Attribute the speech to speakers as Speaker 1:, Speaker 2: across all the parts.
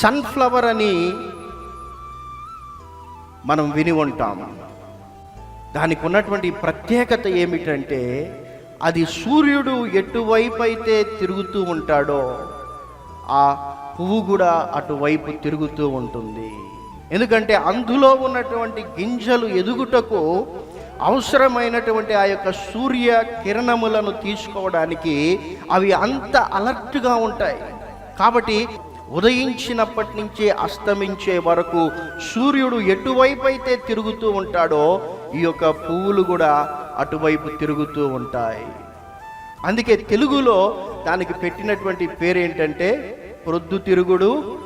Speaker 1: Sunflower అని మనం విని ఉంటాము. దానికి ఉన్నటువంటి ప్రత్యేకత ఏమిటంటే అది సూర్యుడు ఎటువైపు అయితే తిరుగుతూ ఉంటాడో ఆ పువ్వు కూడా అటువైపు తిరుగుతూ ఉంటుంది. ఎందుకంటే అందులో ఉన్నటువంటి గింజలు ఎదుగుటకు అవసరమైనటువంటి ఆ యొక్క సూర్య కిరణములను తీసుకోవడానికి అవి అంత అలర్ట్గా ఉంటాయి. కాబట్టి ఉదయించినప్పటి నుంచి అస్తమించే వరకు సూర్యుడు ఎటువైపు అయితే తిరుగుతూ ఉంటాడో ఈ యొక్క పువ్వులు కూడా అటువైపు తిరుగుతూ ఉంటాయి. అందుకే తెలుగులో దానికి పెట్టినటువంటి పేరు ఏంటంటే ప్రొద్దు తిరుగుడు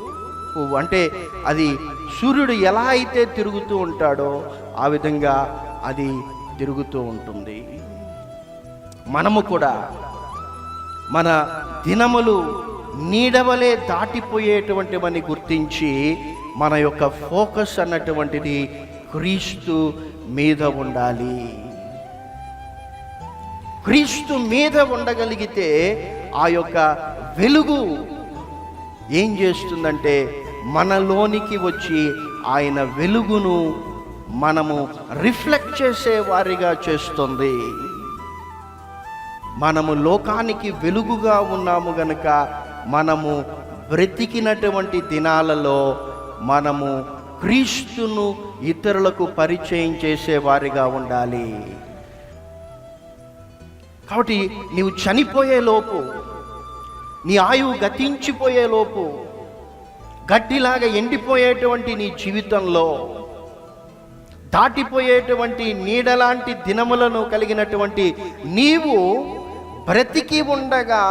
Speaker 1: పువ్వు. అంటే అది సూర్యుడు ఎలా అయితే తిరుగుతూ ఉంటాడో ఆ విధంగా అది తిరుగుతూ ఉంటుంది. మనము కూడా మన దినములు నీడవలే దాటిపోయేటువంటివని గుర్తించి మన యొక్క ఫోకస్ అన్నటువంటిది క్రీస్తు మీద ఉండాలి. క్రీస్తు మీద ఉండగలిగితే ఆ యొక్క వెలుగు ఏం చేస్తుందంటే మనలోనికి వచ్చి ఆయన వెలుగును మనము రిఫ్లెక్ట్ చేసే వారిగా చేస్తుంది. మనము లోకానికి వెలుగుగా ఉన్నాము గనక మనము బ్రతికినటువంటి దినాలలో మనము క్రీస్తును ఇతరులకు పరిచయం చేసేవారిగా ఉండాలి. కాబట్టి నీవు చనిపోయేలోపు నీ ఆయువు గతించిపోయేలోపు గడ్డిలాగా ఎండిపోయేటువంటి నీ జీవితంలో దాటిపోయేటువంటి నీడలాంటి దినములను కలిగినటువంటి నీవు బ్రతికి ఉండగా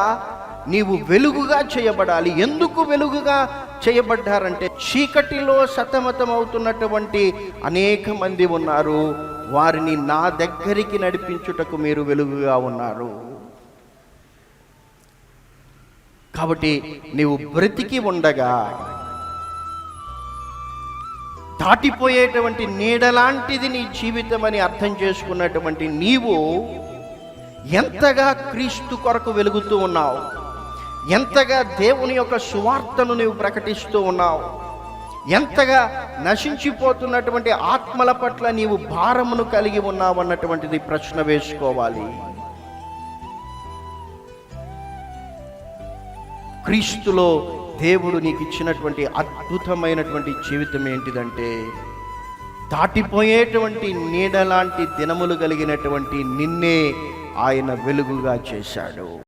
Speaker 1: నీవు వెలుగుగా చేయబడాలి. ఎందుకు వెలుగుగా చేయబడ్డారంటే చీకటిలో సతమతమవుతున్నటువంటి అనేక మంది ఉన్నారు. వారిని నా దగ్గరికి నడిపించుటకు మీరు వెలుగుగా ఉన్నారు. కాబట్టి నీవు బ్రతికి ఉండగా దాటిపోయేటువంటి నీడలాంటిది నీ జీవితం అని అర్థం చేసుకున్నటువంటి నీవు ఎంతగా క్రీస్తు కొరకు వెలుగుతూ ఉన్నావు. ఎంతగా దేవుని యొక్క సువార్తను నీవు ప్రకటిస్తూ ఉన్నావు? ఎంతగా నశించిపోతున్నటువంటి ఆత్మల పట్ల నీవు భారమును కలిగి ఉన్నావు అన్నటువంటిది ప్రశ్న వేసుకోవాలి. క్రీస్తులో దేవుడు నీకు ఇచ్చినటువంటి అద్భుతమైనటువంటి జీవితం ఏంటిదంటే దాటిపోయేటువంటి నీడలాంటి దినములు కలిగినటువంటి నిన్నే ఆయన వెలుగుగా చేశాడు.